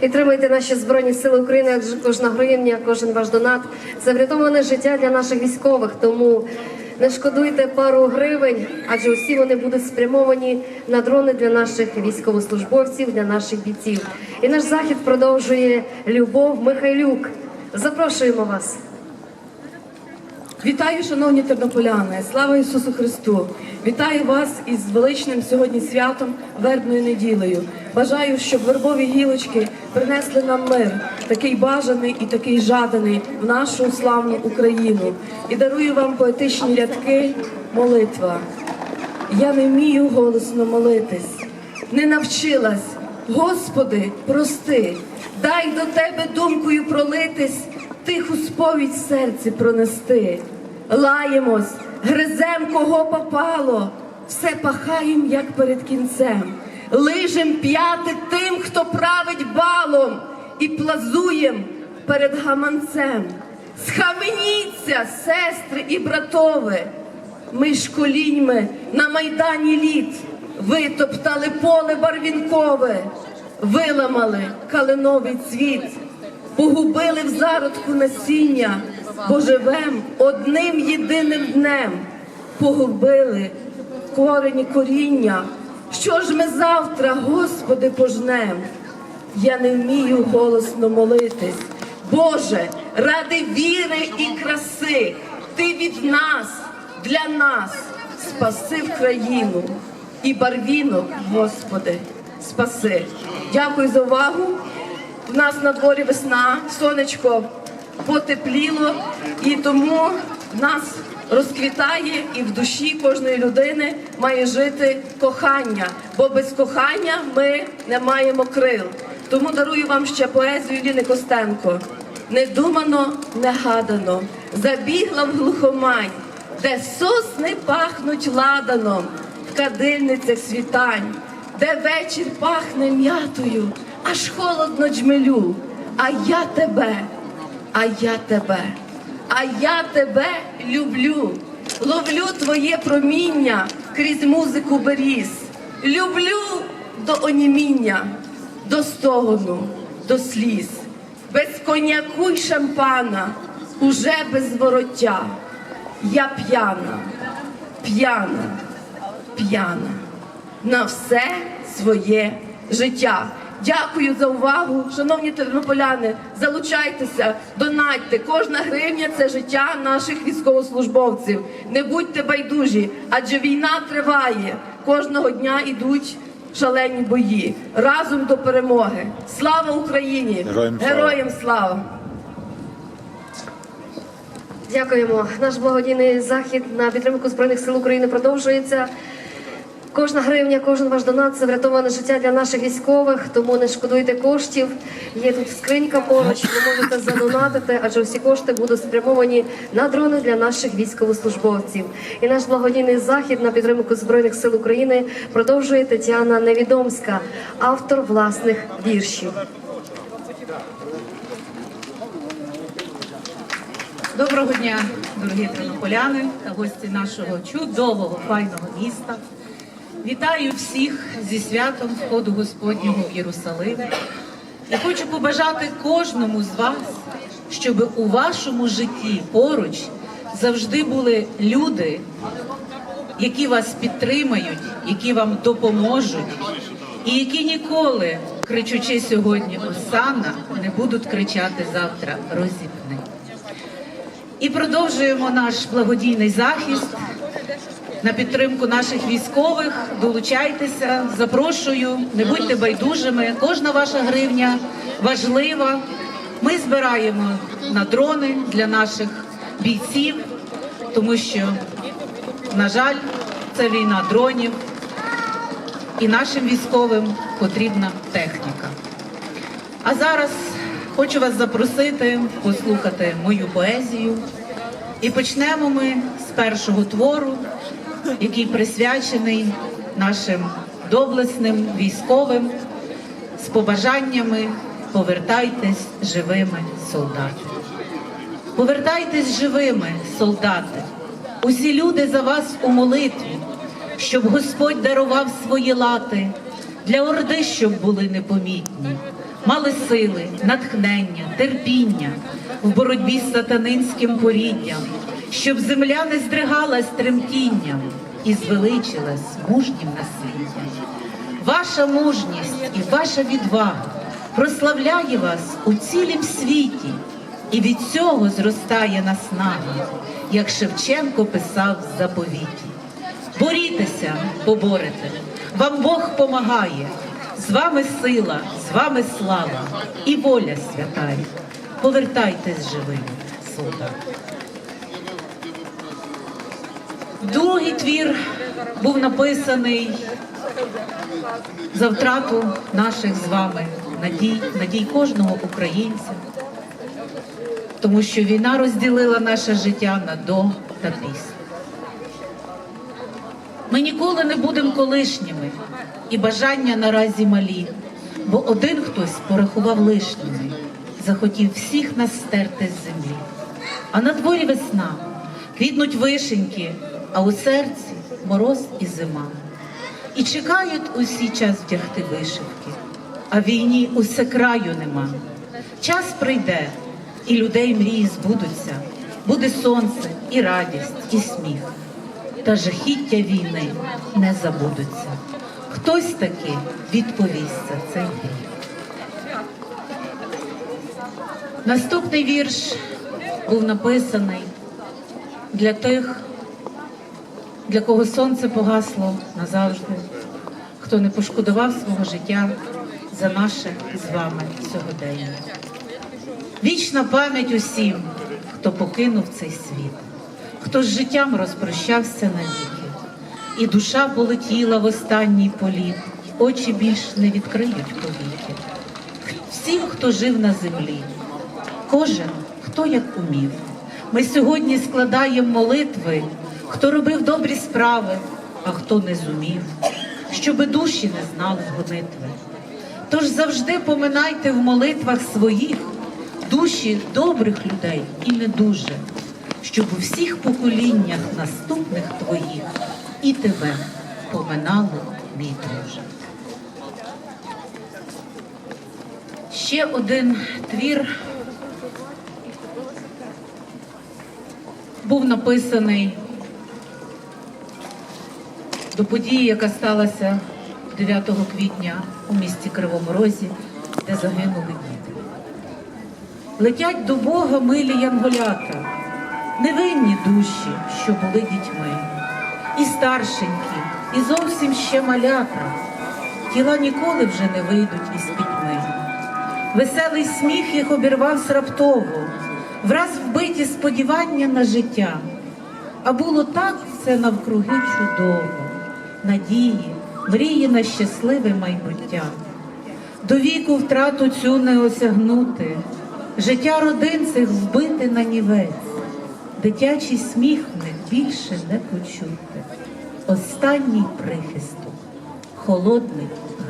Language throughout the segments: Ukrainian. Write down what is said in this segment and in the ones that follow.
Підтримуйте наші збройні сили України, адже кожна гривня, кожен ваш донат це врятоване життя для наших військових. Тому не шкодуйте пару гривень, адже усі вони будуть спрямовані на дрони для наших військовослужбовців, для наших бійців. І наш захід продовжує Любов Михайлюк. Запрошуємо вас. Вітаю, шановні тернополяни! Слава Ісусу Христу! Вітаю вас із величним сьогодні святом вербною неділею. Бажаю, щоб вербові гілочки принесли нам мир, такий бажаний і такий жаданий в нашу славну Україну. І дарую вам поетичні рядки молитва. Я не вмію голосно молитись, не навчилась. Господи, прости, дай до тебе думкою пролитись, тиху сповідь серці пронести. Лаємось, гризем кого попало, все пахаєм, як перед кінцем. Лижем п'яти тим, хто править балом, і плазуєм перед гаманцем. Схаменіться, сестри і братове. Ми ж коліньми на майдані літ витоптали поле барвінкове, виламали калиновий цвіт, погубили в зародку насіння, бо живем одним єдиним днем, погубили корені коріння. Що ж ми завтра, Господи, пожнем? Я не вмію голосно молитись. Боже, ради віри і краси, ти від нас, для нас спаси в країну і барвінок, Господи, спаси. Дякую за увагу. У нас на дворі весна, сонечко потепліло, і тому нас розквітає і в душі кожної людини має жити кохання, бо без кохання ми не маємо крил. Тому дарую вам ще поезію Ліни Костенко. Не думано, не гадано, забігла в глухомань, де сосни пахнуть ладаном, в кадильницях світань, де вечір пахне м'ятою, аж холодно джмелю. А я тебе, а я тебе, а я тебе люблю. Ловлю твоє проміння крізь музику беріз. Люблю до оніміння, до стогону, до сліз. Без коньяку й шампана, уже без вороття. Я п'яна, п'яна, п'яна на все своє життя. Дякую за увагу, шановні тернополяни. Залучайтеся, донатьте. Кожна гривня це життя наших військовослужбовців. Не будьте байдужі, адже війна триває. Кожного дня йдуть шалені бої. Разом до перемоги. Слава Україні! Героям слава! Героям слава! Дякуємо. Наш благодійний захід на підтримку збройних сил України продовжується. Кожна гривня, кожен ваш донат це врятоване життя для наших військових. Тому не шкодуйте коштів. Є тут скринька поруч. Ви можете задонатити, адже всі кошти будуть спрямовані на дрони для наших військовослужбовців. І наш благодійний захід на підтримку збройних сил України продовжує Тетяна Невідомська, автор власних віршів. Доброго дня, дорогі тернополяни та гості нашого чудового файного міста. Вітаю всіх зі святом входу Господнього в Єрусалим. І хочу побажати кожному з вас, щоб у вашому житті поруч завжди були люди, які вас підтримають, які вам допоможуть, і які ніколи, кричучи сьогодні Осана, не будуть кричати завтра розіпни. І продовжуємо наш благодійний захист на підтримку наших військових. Долучайтеся, запрошую, не будьте байдужими. Кожна ваша гривня важлива. Ми збираємо на дрони для наших бійців, тому що, на жаль, це війна дронів, і нашим військовим потрібна техніка. А зараз хочу вас запросити послухати мою поезію. І почнемо ми з першого твору, який присвячений нашим доблесним військовим з побажаннями повертайтесь живими, солдати. Повертайтесь живими, солдати. Усі люди за вас у молитві, щоб Господь дарував свої лати для орди, щоб були непомітні. мали сили, натхнення, терпіння в боротьбі з сатанинським поріддям, щоб земля не здригалась тремтінням і звеличилась мужнім насліддям. Ваша мужність і ваша відвага прославляє вас у цілім світі, і від цього зростає наснага, як Шевченко писав в заповіті. Борітеся, поборете, вам Бог помагає, з вами сила, з вами слава і воля святая. Повертайтесь живими, солдати. Другий твір був написаний за втрату наших з вами надій, надій кожного українця, тому що війна розділила наше життя на до та після. Ми ніколи не будемо колишніми, і бажання наразі малі, бо один хтось порахував лишніми, захотів всіх нас стерти з землі. А на дворі весна, квітнуть вишеньки, а у серці мороз і зима. І чекають усі час вдягти вишивки, а війні усе краю нема. Час прийде, і людей мрії збудуться. Буде сонце, і радість, і сміх. Та жахіття війни не забудуться. Хтось таки відповість за цей гріх. Наступний вірш був написаний для тих, для кого сонце погасло назавжди, хто не пошкодував свого життя за наше з вами сьогодення. Вічна пам'ять усім, хто покинув цей світ, хто з життям розпрощався навіки, і душа полетіла в останній політ, очі більш не відкриють повіки. Всім, хто жив на землі, кожен, хто як умів. Ми сьогодні складаємо молитви, хто робив добрі справи, а хто не зумів, щоби душі не знали гонитви. Тож завжди поминайте в молитвах своїх душі добрих людей і не дуже, щоб у всіх поколіннях наступних твоїх і тебе поминали, мій друже. Ще один твір був написаний до події, яка сталася 9 квітня у місті Кривому Розі, де загинули діти. Летять до Бога милі янголята, невинні душі, що були дітьми, і старшенькі, і зовсім ще малята. Тіла ніколи вже не вийдуть із пітьми. Веселий сміх їх обірвався раптово, враз вбиті сподівання на життя. А було так все навкруги чудово, надії, мрії на щасливе майбуття. До віку втрату цю не осягнути, життя родин цих збити на нівець, дитячий сміх них більше не почути. Останній прихисток, холодний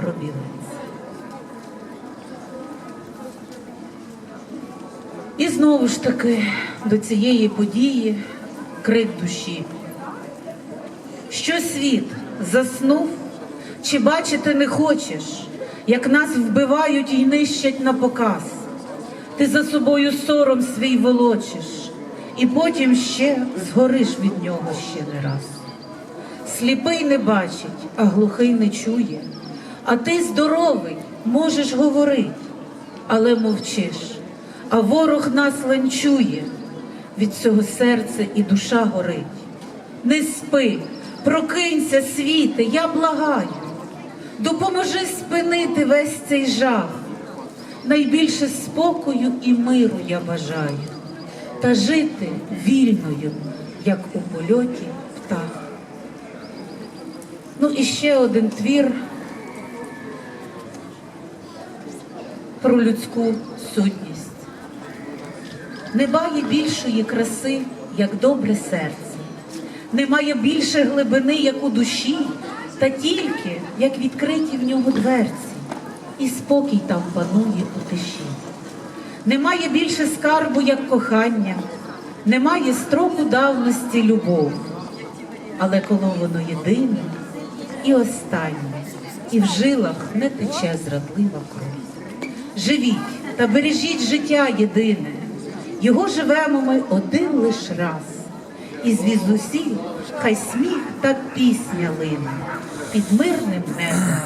гробівець. І знову ж таки до цієї події крик душі. Що світ заснув, чи бачити не хочеш, як нас вбивають і нищать на показ? Ти за собою сором свій волочиш, і потім ще згориш від нього ще не раз. Сліпий не бачить, а глухий не чує. А ти здоровий, можеш говорити, але мовчиш. А ворог нас ланчує, від цього серце і душа горить. Не спи, прокинься, світе, я благаю, допоможи спинити весь цей жах. Найбільше спокою і миру я бажаю, та жити вільною, як у польоті птах. Ну і ще один твір про людську сутність. Немає більшої краси, як добре серце, немає більше глибини, як у душі, та тільки як відкриті в нього дверці, і спокій там панує у тиші. Немає більше скарбу, як кохання, немає строку давності любов, але коли воно єдине і останнє, і в жилах не тече зрадлива кров. живіть та бережіть життя єдине. Його живемо ми один лиш раз. І звіздусіль хай сміх та пісня лине під мирним небом,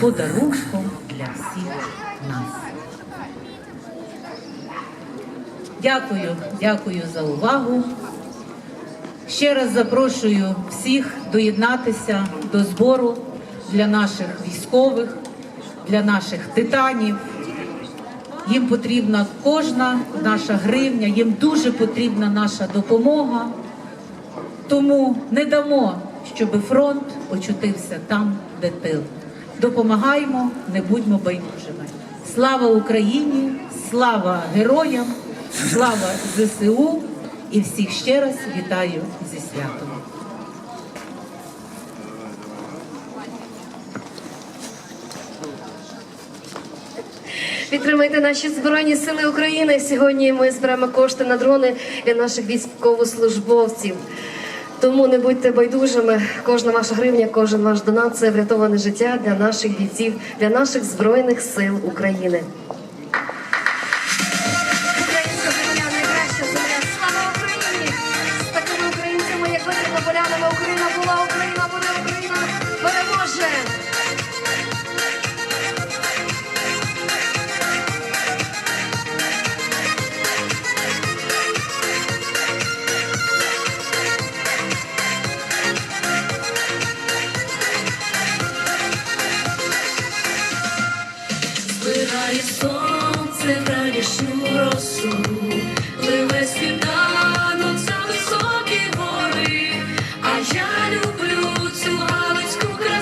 подарунком для всіх нас. Дякую, дякую за увагу. Ще раз запрошую всіх доєднатися до збору для наших військових, для наших титанів. Їм потрібна кожна наша гривня, їм дуже потрібна наша допомога. Тому не дамо, щоб фронт очутився там, де тил. Допомагаємо, не будьмо байдужими. Слава Україні, слава героям, слава ЗСУ і всіх ще раз вітаю зі святом. Підтримайте наші збройні сили України. Сьогодні ми зберемо кошти на дрони для наших військовослужбовців. Тому не будьте байдужими. Кожна ваша гривня, кожен ваш донат це врятоване життя для наших бійців, для наших збройних сил України. Україна земля найкраща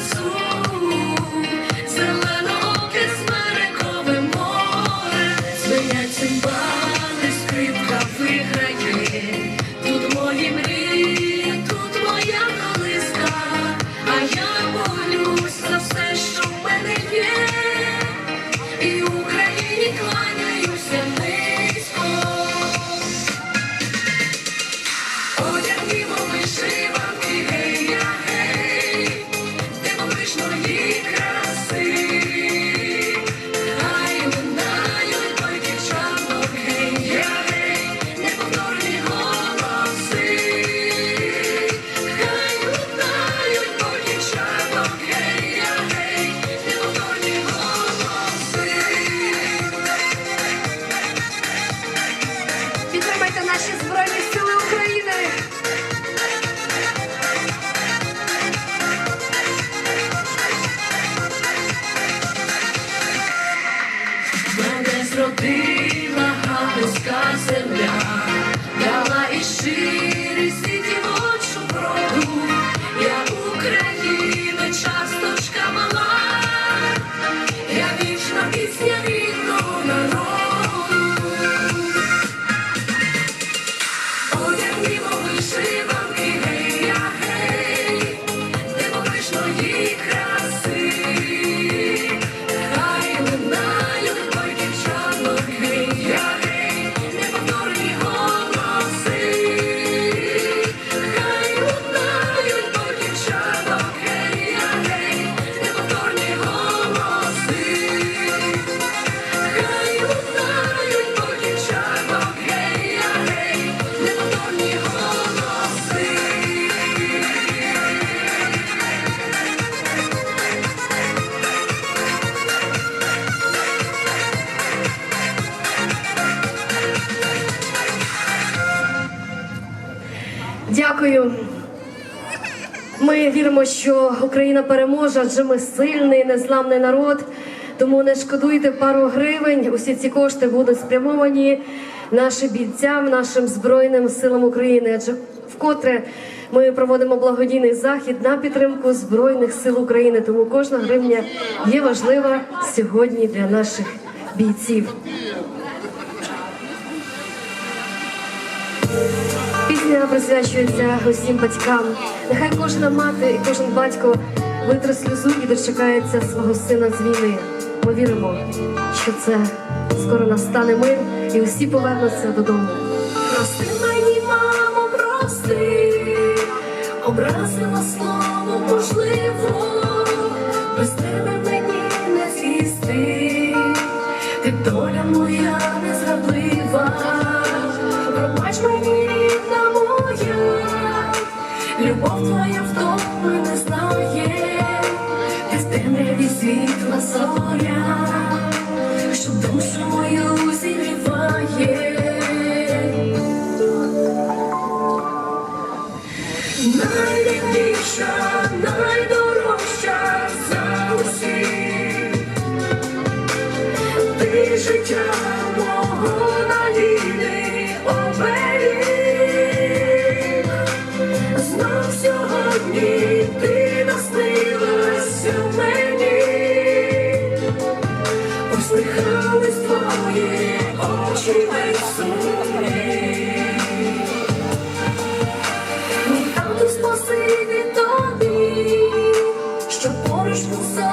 It's Україна переможе, адже ми сильний, незламний народ. Тому не шкодуйте пару гривень. Усі ці кошти будуть спрямовані нашим бійцям, нашим збройним силам України. Адже вкотре ми проводимо благодійний захід на підтримку збройних сил України. Тому кожна гривня є важлива сьогодні для наших бійців. Пісня присвячується усім батькам. Нехай кожна мати і кожен батько витре сльозу і дочекається свого сина з війни. Ми віримо, що це скоро настане мир і усі повернуться додому. Прости мені, мамо, прости, образила слово, можливо, зоря, що душу мою зігріває. Найрідніша, що поруч був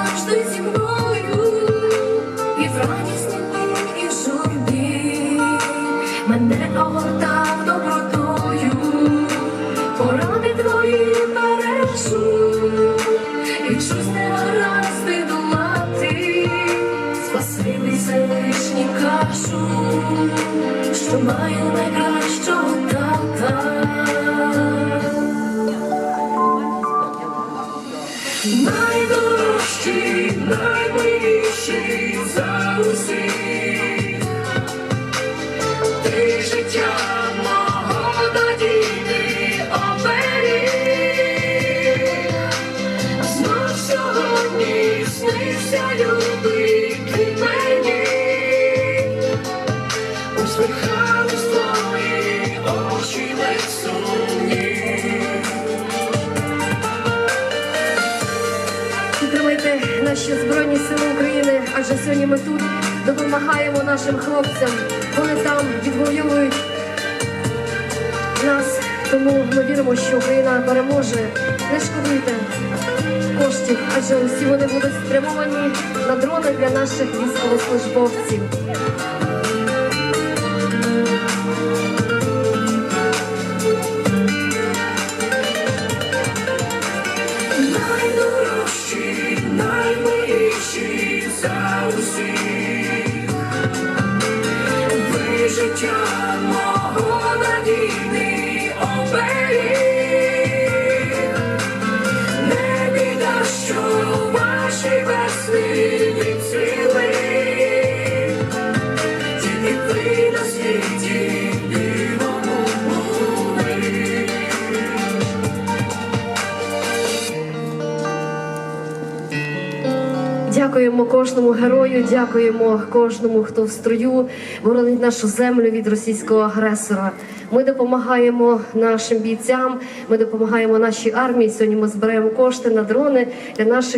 за Адже сьогодні ми тут допомагаємо нашим хлопцям. Вони там відвоюють нас. Тому ми віримо, що Україна переможе. Не шкодуйте коштів, адже усі вони будуть спрямовані на дрони для наших військовослужбовців. Життя мого надійний оберіг. Не біда, що ваші весни Дякуємо кожному герою, дякуємо кожному, хто в строю боронить нашу землю від російського агресора. Ми допомагаємо нашим бійцям, ми допомагаємо нашій армії. Сьогодні ми збираємо кошти на дрони для наших.